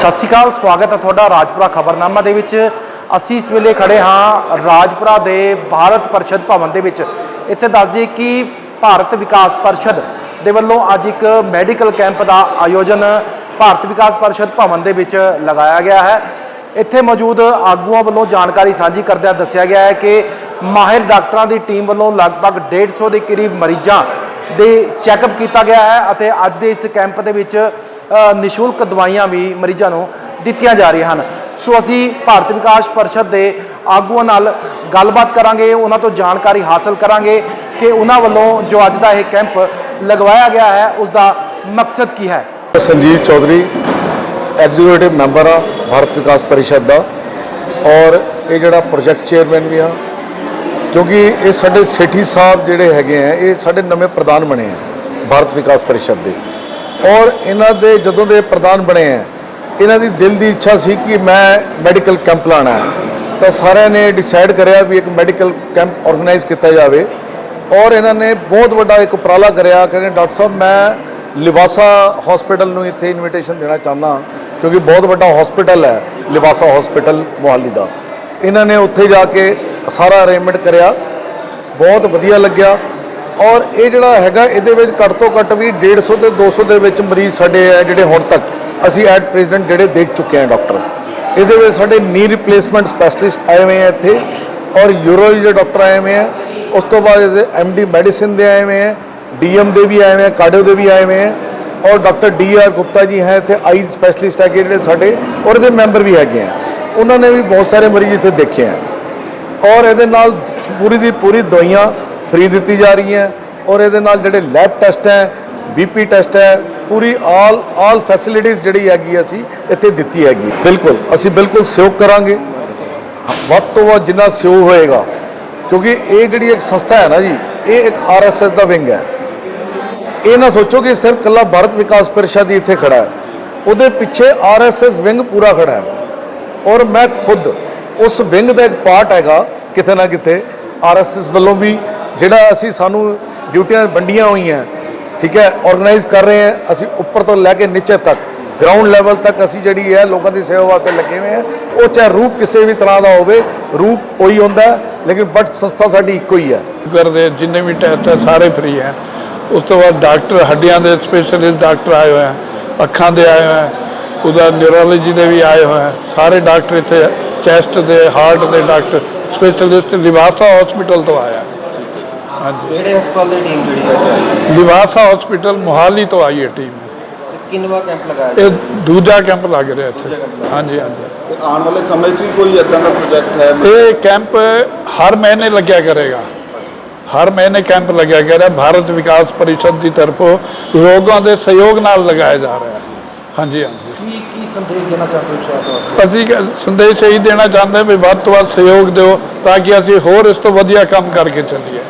ਸਤਿ ਸ਼੍ਰੀ ਅਕਾਲ, ਸਵਾਗਤ ਹੈ ਤੁਹਾਡਾ ਰਾਜਪੁਰਾ ਖਬਰਨਾਮਾ ਦੇ ਵਿੱਚ। ਅਸੀਂ ਇਸ ਵੇਲੇ ਖੜੇ ਹਾਂ ਰਾਜਪੁਰਾ ਦੇ ਭਾਰਤ ਪਰਿਸ਼ਦ ਭਵਨ ਦੇ ਵਿੱਚ। ਇੱਥੇ ਦੱਸ ਦਈਏ ਕਿ ਭਾਰਤ ਵਿਕਾਸ ਪਰਿਸ਼ਦ ਦੇ ਵੱਲੋਂ ਅੱਜ ਇੱਕ ਮੈਡੀਕਲ ਕੈਂਪ ਦਾ ਆਯੋਜਨ ਭਾਰਤ ਵਿਕਾਸ ਪਰਿਸ਼ਦ ਭਵਨ ਦੇ ਵਿੱਚ ਲਗਾਇਆ ਗਿਆ ਹੈ। ਇੱਥੇ ਮੌਜੂਦ ਆਗੂਆਂ ਵੱਲੋਂ ਜਾਣਕਾਰੀ ਸਾਂਝੀ ਕਰਦਿਆਂ ਦੱਸਿਆ ਗਿਆ ਹੈ ਕਿ ਮਾਹਿਰ ਡਾਕਟਰਾਂ ਦੀ ਟੀਮ ਵੱਲੋਂ ਲਗਭਗ 150 ਦੇ ਕਰੀਬ ਮਰੀਜ਼ਾਂ ਦੇ ਚੈੱਕਅਪ ਕੀਤਾ ਗਿਆ ਹੈ ਅਤੇ ਅੱਜ ਦੇ ਇਸ ਕੈਂਪ ਦੇ ਵਿੱਚ ਨਿਸ਼ੁਲਕ ਦਵਾਈਆਂ ਵੀ ਮਰੀਜ਼ਾਂ ਨੂੰ ਦਿੱਤੀਆਂ ਜਾ ਰਹੀਆਂ ਹਨ। ਸੋ ਅਸੀਂ ਭਾਰਤ ਵਿਕਾਸ ਪਰਿਸ਼ਦ ਦੇ ਆਗੂਆਂ ਨਾਲ ਗੱਲਬਾਤ ਕਰਾਂਗੇ, ਉਹਨਾਂ ਤੋਂ ਜਾਣਕਾਰੀ ਹਾਸਲ ਕਰਾਂਗੇ ਕਿ ਉਹਨਾਂ ਵੱਲੋਂ ਜੋ ਅੱਜ ਦਾ ਇਹ ਕੈਂਪ ਲਗਵਾਇਆ ਗਿਆ ਹੈ ਉਸ ਦਾ ਮਕਸਦ ਕੀ ਹੈ? ਸੰਜੀਵ ਚੌਧਰੀ ਐਗਜ਼ੀਕਿਊਟਿਵ ਮੈਂਬਰ ਆ ਭਾਰਤ ਵਿਕਾਸ ਪਰਿਸ਼ਦ ਦਾ। ਔਰ ਇਹ ਜਿਹੜਾ ਪ੍ਰੋਜੈਕਟ ਚੇਅਰਮੈਨ ਵੀ ਆ ਕਿਉਂਕਿ ਇਹ ਸਾਡੇ ਸੇਠੀ ਸਾਹਿਬ ਜਿਹੜੇ ਹੈਗੇ ਆ, ਇਹ ਸਾਡੇ ਨਵੇਂ ਪ੍ਰਧਾਨ ਬਣੇ ਆ, ਭਾਰਤ ਵਿਕਾਸ ਪਰਿਸ਼ਦ ਦੇ। ਔਰ ਇਹਨਾਂ ਦੇ ਜਦੋਂ ਦੇ ਪ੍ਰਧਾਨ ਬਣੇ ਆ ਇਹਨਾਂ ਦੀ ਦਿਲ ਦੀ ਇੱਛਾ ਸੀ ਕਿ ਮੈਂ ਮੈਡੀਕਲ ਕੈਂਪ ਲਾਣਾ ਤਾਂ ਸਾਰਿਆਂ ਨੇ ਡਿਸਾਈਡ ਕਰਿਆ ਵੀ ਇੱਕ ਮੈਡੀਕਲ ਕੈਂਪ ਆਰਗੇਨਾਈਜ਼ ਕੀਤਾ ਜਾਵੇ। ਔਰ ਇਹਨਾਂ ਨੇ ਬਹੁਤ ਵੱਡਾ ਇੱਕ ਉਪਰਾਲਾ ਕਰਿਆ, ਕਹਿੰਦੇ ਡਾਕਟਰ ਸਾਹਿਬ, ਮੈਂ ਲਿਵਾਸਾ ਹਸਪੀਟਲ ਨੂੰ ਇੱਥੇ ਇਨਵੀਟੇਸ਼ਨ ਦੇਣਾ ਚਾਹੁੰਦਾ ਕਿਉਂਕਿ ਬਹੁਤ ਵੱਡਾ ਹਸਪੀਟਲ ਹੈ, ਲਿਵਾਸਾ ਹਸਪੀਟਲ ਮੋਹਾਲੀ ਦਾ। ਇਹਨਾਂ ਨੇ ਉੱਥੇ ਜਾ ਕੇ ਸਾਰਾ ਅਰੇਂਜਮੈਂਟ ਕਰਿਆ, ਬਹੁਤ ਵਧੀਆ ਲੱਗਿਆ। ਔਰ ਇਹ ਜਿਹੜਾ ਹੈਗਾ, ਇਹਦੇ ਵਿੱਚ ਘੱਟ ਤੋਂ ਘੱਟ ਵੀ 150 ਤੇ 200 ਦੇ ਵਿੱਚ ਮਰੀਜ਼ ਸਾਡੇ ਹੈ ਜਿਹੜੇ ਹੁਣ ਤੱਕ ਅਸੀਂ ਐਟ ਪ੍ਰੈਜ਼ੀਡੈਂਟ ਜਿਹੜੇ ਦੇਖ ਚੁੱਕੇ ਹਾਂ ਡਾਕਟਰ। ਇਹਦੇ ਵਿੱਚ ਸਾਡੇ ਨੀ ਰਿਪਲੇਸਮੈਂਟ ਸਪੈਸ਼ਲਿਸਟ ਆਏ ਹੋਏ ਆ ਇੱਥੇ ਔਰ ਯੂਰੋਲੋਜੀ ਦੇ ਡਾਕਟਰ ਆਏ ਹੋਏ ਆ। ਉਸ ਤੋਂ ਬਾਅਦ ਇਹਦੇ ਐਮਡੀ ਮੈਡੀਸਿਨ ਦੇ ਆਏ ਹੋਏ ਆ ਡੀਐਮ ਦੇ ਵੀ ਆਏ ਹੋਏ ਆ ਕਾਰਡੀਓ ਦੇ ਵੀ ਆਏ ਹੋਏ ਆ। ਔਰ doctor D R Gupta ji ਹੈ ਇੱਥੇ ਆਈ ਸਪੈਸ਼ਲਿਸਟ ਹੈਗੇ ਜਿਹੜੇ ਸਾਡੇ ਔਰ ਇਹਦੇ ਮੈਂਬਰ ਵੀ ਹੈਗੇ ਆ। ਉਹਨਾਂ ਨੇ ਵੀ ਬਹੁਤ ਸਾਰੇ ਮਰੀਜ਼ ਇੱਥੇ ਦੇਖੇ ਆ। ਔਰ ਇਹਦੇ ਨਾਲ ਪੂਰੀ ਦੀ ਪੂਰੀ ਦਵਾਈਆਂ ਫ੍ਰੀ ਦਿੱਤੀ ਜਾ ਰਹੀ ਹੈ ਔਰ ਇਹਦੇ ਨਾਲ ਜਿਹੜੇ ਲੈਬ ਟੈਸਟ ਹੈ ਬੀਪੀ ਟੈਸਟ ਹੈ, ਪੂਰੀ ਆਲ ਆਲ ਫੈਸਿਲਿਟੀਆਂ ਜਿਹੜੀ ਹੈਗੀ ਅਸੀਂ ਇੱਥੇ ਦਿੱਤੀ ਹੈਗੀ ਬਿਲਕੁਲ, ਅਸੀਂ ਬਿਲਕੁਲ ਸਹਿਯੋਗ ਕਰਾਂਗੇ। ਵੱਧ ਤੋਂ ਵੱਧ ਜਿੰਨਾ ਸਹਿਯੋਗ ਹੋਏਗਾ, ਕਿਉਂਕਿ ਇਹ ਜਿਹੜੀ ਇੱਕ ਸੰਸਥਾ ਹੈ ਨਾ ਜੀ, ਇਹ ਇੱਕ ਆਰਐਸਐਸ ਦਾ ਵਿੰਗ ਹੈ। ਇਹ ਨਾ ਸੋਚੋ ਕਿ ਸਿਰਫ ਕੱਲਾ ਭਾਰਤ ਵਿਕਾਸ ਪਰਿਸ਼ਦ ਹੀ ਇੱਥੇ ਖੜਾ ਹੈ। ਉਹਦੇ ਪਿੱਛੇ ਆਰਐਸਐਸ ਵਿੰਗ ਪੂਰਾ ਖੜਾ ਹੈ। ਔਰ ਮੈਂ ਖੁਦ ਉਸ ਵਿੰਗ ਦਾ ਇੱਕ ਪਾਰਟ ਹੈਗਾ, ਕਿਤੇ ਨਾ ਕਿਤੇ ਆਰਐਸਐਸ ਵੱਲੋਂ ਵੀ ਜਿਹੜਾ ਅਸੀਂ ਸਾਨੂੰ ਡਿਊਟੀਆਂ ਵੰਡੀਆਂ ਹੋਈਆਂ, ਠੀਕ ਹੈ ਆਰਗੇਨਾਈਜ਼ ਕਰ ਰਹੇ ਹਾਂ, ਅਸੀਂ ਉੱਪਰ ਤੋਂ ਲੈ ਕੇ ਨੀਚੇ ਤੱਕ ਗਰਾਊਂਡ ਲੈਵਲ ਤੱਕ ਅਸੀਂ ਜਿਹੜੀ ਹੈ ਲੋਕਾਂ ਦੀ ਸੇਵਾ ਵਾਸਤੇ ਲੱਗੇ ਹੋਏ ਹਾਂ। ਉਹ ਚਾਹੇ ਰੂਪ ਕਿਸੇ ਵੀ ਤਰ੍ਹਾਂ ਦਾ ਹੋਵੇ, ਰੂਪ ਉਹੀ ਹੁੰਦਾ, ਲੇਕਿਨ ਬਟ ਸੰਸਥਾ ਸਾਡੀ ਇੱਕੋ ਹੀ ਹੈ। ਕਰਦੇ ਜਿੰਨੇ ਵੀ ਟੈਸਟ ਹੈ, ਸਾਰੇ ਫ੍ਰੀ ਹੈ। ਉਸ ਤੋਂ ਬਾਅਦ ਡਾਕਟਰ, ਹੱਡੀਆਂ ਦੇ ਸਪੈਸ਼ਲਿਸਟ ਡਾਕਟਰ ਆਏ ਹੋਏ ਹੈ, ਅੱਖਾਂ ਦੇ ਆਏ ਹੋਏ ਹੈ, ਉਹਦਾ ਨਿਊਰੋਲੋਜੀ ਦੇ ਵੀ ਆਏ ਹੋਏ ਹੈ। ਸਾਰੇ ਡਾਕਟਰ ਇੱਥੇ ਚੈਸਟ ਦੇ ਹਾਰਟ ਦੇ ਡਾਕਟਰ ਸਪੈਸ਼ਲਿਸਟ ਲਿਵਾਸਾ ਹਸਪੀਟਲ ਤੋਂ ਆਇਆ ਹਾਂਜੀ। ਕਿਹੜੇ ਹਸਪਤਾਲ ਦੀ ਟੀਮ ਜਿਹੜੀ ਅੱਜ ਆਈ? ਲਿਵਾਸਾ ਹਸਪੀਟਲ ਮੋਹਾਲੀ ਤੋਂ ਆਈ ਹੈ ਟੀਮ ਤੇ ਕਿੰਨਵਾ ਕੈਂਪ ਲਗਾਇਆ ਇਹ ਦੂਜਾ ਕੈਂਪ ਲੱਗ ਰਿਹਾ ਇੱਥੇ। ਦੂਜਾ camp ਹਾਂਜੀ ਹਾਂਜੀ। ਤੇ ਆਉਣ ਵਾਲੇ ਸਮੇਂ 'ਚ ਵੀ ਕੋਈ ਇਦਾਂ ਦਾ ਪ੍ਰੋਜੈਕਟ ਹੈ? ਇਹ ਕੈਂਪ ਹਰ ਮਹੀਨੇ ਲੱਗਿਆ ਕਰੇਗਾ। ਹਰ ਮਹੀਨੇ ਕੈਂਪ ਲੱਗਿਆ ਕਰੇਗਾ ਭਾਰਤ ਵਿਕਾਸ ਪਰਿਸ਼ਦ ਦੀ ਤਰਫੋਂ ਲੋਕਾਂ ਦੇ ਸਹਿਯੋਗ ਨਾਲ ਲਗਾਇਆ ਜਾ ਰਿਹਾ। ਹੈ ਹਾਂਜੀ ਹਾਂਜੀ। ਕੀ ਕੀ ਸੰਦੇਸ਼ ਦੇਣਾ ਚਾਹੁੰਦੇ ਹੋ ਸ਼ਹਿਰ ਵਾਸੀ? ਅਸੀਂ ਕ- ਸੰਦੇਸ਼ ਇਹੀ ਦੇਣਾ ਚਾਹੁੰਦੇ ਹਾਂ ਵੀ ਵੱਧ ਤੋਂ ਵੱਧ ਸਹਿਯੋਗ ਦਿਓ ਤਾਂ ਕਿ ਅਸੀਂ ਹੋਰ ਇਸ ਤੋਂ ਵਧੀਆ ਕੰਮ ਕਰਕੇ ਚੱਲੀਏ।